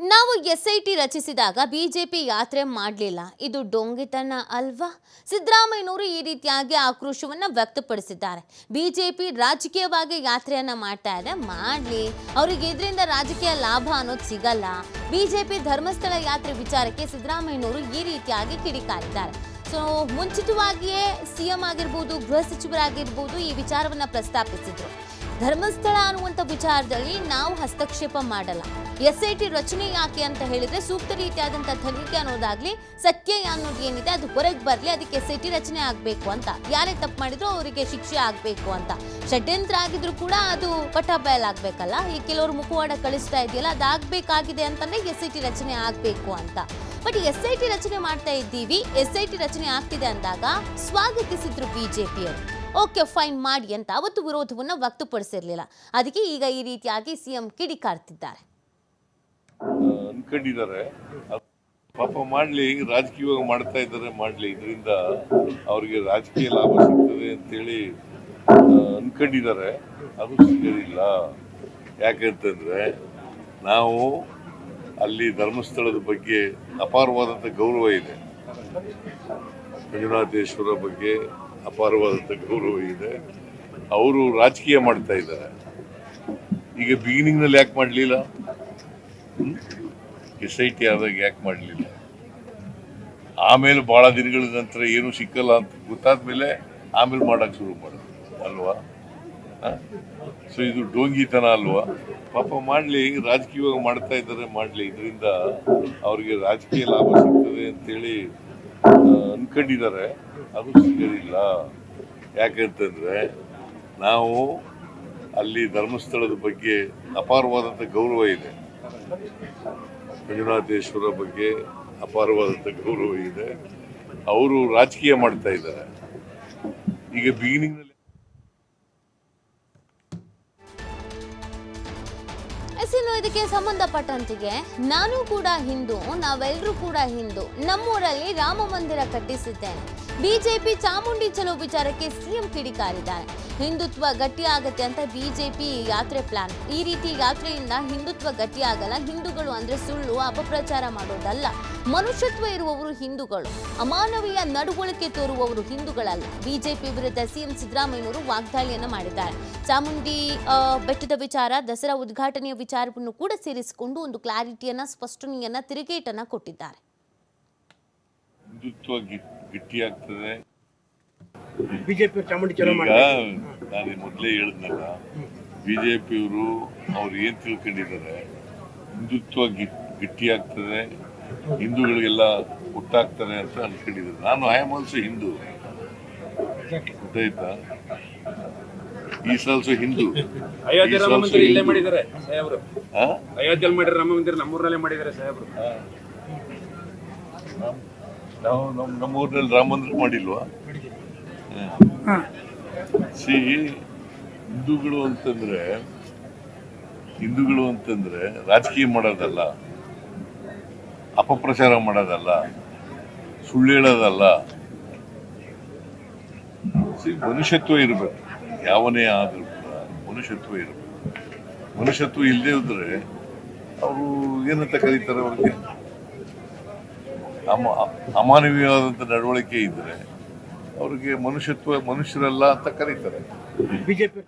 ನಾವು S I T ರಚಿಸಿದಾಗ BJP ಯಾತ್ರೆ ಮಾಡಲಿಲ್ಲ. ಇದು ಡೊಂಗಿತನ ಅಲ್ವಾ? ಸಿದ್ದರಾಮಯ್ಯನವರು ಈ ರೀತಿಯಾಗಿ ಆಕ್ರೋಶವನ್ನ ವ್ಯಕ್ತಪಡಿಸಿದ್ದಾರೆ. ಬಿಜೆಪಿ ರಾಜಕೀಯವಾಗಿ ಯಾತ್ರೆಯನ್ನ ಮಾಡ್ತಾ ಇದೆ, ಮಾಡಲಿ. ಅವರಿಗೆ ಇದರಿಂದ ರಾಜಕೀಯ ಲಾಭ ಅನ್ನೋದು ಸಿಗಲ್ಲ. ಬಿಜೆಪಿ ಧರ್ಮಸ್ಥಳ ಯಾತ್ರೆ ವಿಚಾರಕ್ಕೆ ಸಿದ್ದರಾಮಯ್ಯನವರು ಈ ರೀತಿಯಾಗಿ ಕಿಡಿಕಾರಿದ್ದಾರೆ. ಸೊ ಮುಂಚಿತವಾಗಿಯೇ ಸಿಎಂ ಆಗಿರ್ಬೋದು, ಗೃಹ ಸಚಿವರಾಗಿರ್ಬೋದು ಈ ವಿಚಾರವನ್ನು ಪ್ರಸ್ತಾಪಿಸಿದ್ರು. ಧರ್ಮಸ್ಥಳ ಅನ್ನುವಂಥ ವಿಚಾರದಲ್ಲಿ ನಾವು ಹಸ್ತಕ್ಷೇಪ ಮಾಡಲ್ಲ. ಎಸ್ ಐ ಟಿ ರಚನೆ ಯಾಕೆ ಅಂತ ಹೇಳಿದ್ರೆ ಸೂಕ್ತ ರೀತಿಯಾದಂಥ ತನಿಖೆ ಅನ್ನೋದಾಗ್ಲಿ ಸತ್ಯ ಅನ್ನೋದು ಏನಿದೆ ಅದು ಹೊರಗೆ ಬರಲಿ, ಅದಕ್ಕೆ ಎಸ್ ಐ ಟಿ ರಚನೆ ಆಗಬೇಕು ಅಂತ. ಯಾರೇ ತಪ್ಪು ಮಾಡಿದ್ರು ಅವರಿಗೆ ಶಿಕ್ಷೆ ಆಗಬೇಕು ಅಂತ. ಷಡ್ಯಂತ್ರ ಆಗಿದ್ರು ಕೂಡ ಅದು ಪಟಾಬಯಲಾಗಬೇಕಲ್ಲ. ಈ ಕೆಲವರು ಮುಖವಾಡ ಕಳಿಸ್ತಾ ಇದೆಯಲ್ಲ, ಅದಾಗಬೇಕಾಗಿದೆ ಅಂತಂದ್ರೆ ಎಸ್ ಐ ಟಿ ರಚನೆ ಆಗಬೇಕು ಅಂತ. ಬಟ್ ಎಸ್ ಐ ಟಿ ರಚನೆ ಮಾಡ್ತಾ ಇದ್ದೀವಿ, ಎಸ್ ಐ ಟಿ ರಚನೆ ಆಗ್ತಿದೆ ಅಂದಾಗ ಸ್ವಾಗತಿಸಿದ್ರು ಬಿಜೆಪಿಯವರು ಓಕೆ, ಫೈನ್ ಮಾಡಿ ಅಂತ ಅವತ್ತು ವಿರೋಧವನ್ನು ವ್ಯಕ್ತಪಡಿಸಿರಲಿಲ್ಲ. ಅದಕ್ಕೆ ಈಗ ಈ ರೀತಿಯಾಗಿ ಸಿಎಂ ಕಿಡಿಕಾರ್ತಿದ್ದಾರೆ. ಪಾಪ ಮಾಡ್ಲಿ, ರಾಜಕೀಯವಾಗಿ ಮಾಡ್ತಾ ಇದ್ದಾರೆ, ಮಾಡಲಿ. ಇದರಿಂದ ಅವ್ರಿಗೆ ರಾಜಕೀಯ ಲಾಭ ಸಿಗ್ತದೆ ಅಂತೇಳಿ ಅನ್ಕೊಂಡಿದ್ದಾರೆ. ಅದು ಸಿಗಲಿಲ್ಲ ಯಾಕಂತಂದರೆ ನಾವು ಅಲ್ಲಿ ಧರ್ಮಸ್ಥಳದ ಬಗ್ಗೆ ಅಪಾರವಾದಂಥ ಗೌರವ ಇದೆ. ಮಂಜುನಾಥೇಶ್ವರ ಬಗ್ಗೆ ಅಪಾರವಾದಂಥ ಗೌರವ ಇದೆ. ಅವರು ರಾಜಕೀಯ ಮಾಡ್ತಾ ಇದ್ದಾರೆ. ಈಗ ಬಿಗಿನಿಂಗ್ನಲ್ಲಿ ಯಾಕೆ ಮಾಡಲಿಲ್ಲ? ಎಸ್ ಐ ಟಿ ಆದಾಗ ಯಾಕೆ ಮಾಡಲಿಲ್ಲ? ಆಮೇಲೆ ಭಾಳ ದಿನಗಳ ನಂತರ ಏನು ಸಿಕ್ಕಲ್ಲ ಅಂತ ಗೊತ್ತಾದ್ಮೇಲೆ ಆಮೇಲೆ ಮಾಡೋಕ್ಕೆ ಶುರು ಮಾಡೋದು ಅಲ್ವಾ? ಸೊ ಇದು ಡೋಂಗಿತನ ಅಲ್ವಾ? ಪಾಪ ಮಾಡಲಿ, ರಾಜಕೀಯವಾಗಿ ಮಾಡ್ತಾ ಇದ್ದಾರೆ, ಮಾಡಲಿ. ಇದರಿಂದ ಅವ್ರಿಗೆ ರಾಜಕೀಯ ಲಾಭ ಸಿಗ್ತದೆ ಅಂತೇಳಿ ಆ, ಅನ್ಕೊಂಡಿದ್ದಾರೆ ಅದು ಸಿಗಲಿಲ್ಲ. ಯಾಕಂತಂದ್ರೆ ನಾವು ಅಲ್ಲಿ ಧರ್ಮಸ್ಥಳದ ಬಗ್ಗೆ ಅಪಾರವಾದಂಥ ಗೌರವ ಇದೆ. ಮಂಜುನಾಥೇಶ್ವರ ಬಗ್ಗೆ ಅಪಾರವಾದಂಥ ಗೌರವ ಇದೆ. ಅವರು ರಾಜಕೀಯ ಮಾಡ್ತಾ ಇದ್ದಾರೆ. ಈಗ ಬಿಗಿನಿಂಗ್ನಲ್ಲಿ ಎಸ್ ಇನ್ನು ಇದಕ್ಕೆ ಸಂಬಂಧಪಟ್ಟಂತಿಗೆ ನಾನು ಕೂಡ ಹಿಂದೂ ನಾವೆಲ್ಲರೂ ಕೂಡ ಹಿಂದೂ. ನಮ್ಮೂರಲ್ಲಿ ರಾಮ ಮಂದಿರ ಕಟ್ಟಿಸಿದ್ದೇನೆ. ಬಿಜೆಪಿ ಚಾಮುಂಡಿ ಚಲೋ ವಿಚಾರಕ್ಕೆ ಸಿಎಂ ಕಿಡಿಕಾರಿದ್ದಾರೆ. ಹಿಂದುತ್ವ ಗಟ್ಟಿಯಾಗತ್ತೆ ಅಂತ ಬಿಜೆಪಿ ಯಾತ್ರೆ ಪ್ಲಾನ್. ಈ ರೀತಿ ಯಾತ್ರೆಯಿಂದ ಹಿಂದುತ್ವ ಗಟ್ಟಿಯಾಗಲ್ಲ ಹಿಂದೂಗಳು ಅಂದ್ರೆ ಸುಳ್ಳು, ಅಪಪ್ರಚಾರ ಮಾಡೋದಲ್ಲ. ಮನುಷ್ಯತ್ವ ಇರುವವರು ಹಿಂದೂಗಳು ಅಮಾನವೀಯ ನಡವಳಿಕೆ ತೋರುವವರು ಹಿಂದೂಗಳಲ್ಲ. ಬಿಜೆಪಿ ವಿರುದ್ಧ ಸಿಎಂ ಸಿದ್ದರಾಮಯ್ಯವರು ವಾಗ್ದಾಳಿಯನ್ನ ಮಾಡಿದ್ದಾರೆ. ಚಾಮುಂಡಿ ಬೆಟ್ಟದ ವಿಚಾರ ದಸರಾ ಉದ್ಘಾಟನೆಯ ವಿಚಾರವನ್ನು ಕೂಡ ಸೇರಿಸಿಕೊಂಡು ಒಂದು ಕ್ಲಾರಿಟಿಯನ್ನ ಸ್ಪಷ್ಟನೆಯನ್ನ ತಿರುಗೇಟನ್ನ ಕೊಟ್ಟಿದ್ದಾರೆ. ಬಿಜೆಪಿ ಅವರು ಚಲೋ ಮಾಡ್ತಾರೆ. ನಾನು ಮೊದಲೇ ಹೇಳಿದ್ನಲ್ಲ ಬಿಜೆಪಿಯವರು ಅವ್ರು ಏನ್ ತಿಳ್ಕೊಂಡಿದ್ದಾರೆ? ಹಿಂದುತ್ವ ಗಟ್ಟಿಯಾಗ್ತದೆ. ಹಿಂದೂಗಳಿಗೆಲ್ಲ ಒಟ್ಟಾಗ್ತಾರೆ ಅಂತ ಅನ್ಕೊಂಡಿದ್ರು ನಾನು ಐ ಆಮ್ ಆಲ್ಸೋ ಹಿಂದೂ ಗೊತ್ತಾಯ್ತಾ? Is also Hindu. Ayodhya Rama ಮಂದಿರ ಇಲ್ಲೇ. ಮಾಡಿದ್ದಾರೆ ಸಾಹೇಬ್ರು. ಆ? ಅಯೋಧ್ಯೆಯಲ್ಲಿ ಮಾಡಿರೋ ರಾಮ ಮಂದಿರ ನಮ್ಮೂರಲ್ಲೇ ಮಾಡಿದ್ದಾರೆ ಸಾಹೇಬ್ರು. ನಾವು ನಮ್ಮ ನಮ್ಮೂರಿನಲ್ಲಿ ರಾಮ ಮಂದಿರ ಮಾಡಿಲ್ವಾ? ಸಿ ಹಿಂದೂಗಳು ಅಂತಂದ್ರೆ ಹಿಂದೂಗಳು ಅಂತಂದ್ರೆ ರಾಜಕೀಯ ಮಾಡೋದಲ್ಲ. ಅಪಪ್ರಚಾರ ಮಾಡೋದಲ್ಲ, ಸುಳ್ಳು ಹೇಳೋದಲ್ಲ. ಮನುಷ್ಯತ್ವ ಇರಬೇಕು. ಯಾವನೇ ಆದ್ರೂ ಕೂಡ ಮನುಷ್ಯತ್ವ ಇರಬೇಕು. ಮನುಷ್ಯತ್ವ ಇಲ್ಲದೆ ಇದ್ರೆ ಅವರು ಏನಂತ ಕರೀತಾರೆ ಅವ್ರಿಗೆ? ಅಮ ಅಮಾನವೀಯವಾದಂಥ ನಡವಳಿಕೆ ಇದ್ರೆ ಅವ್ರಿಗೆ ಮನುಷ್ಯತ್ವ ಮನುಷ್ಯರಲ್ಲ ಅಂತ ಕರೀತಾರೆ. ಬಿಜೆಪಿ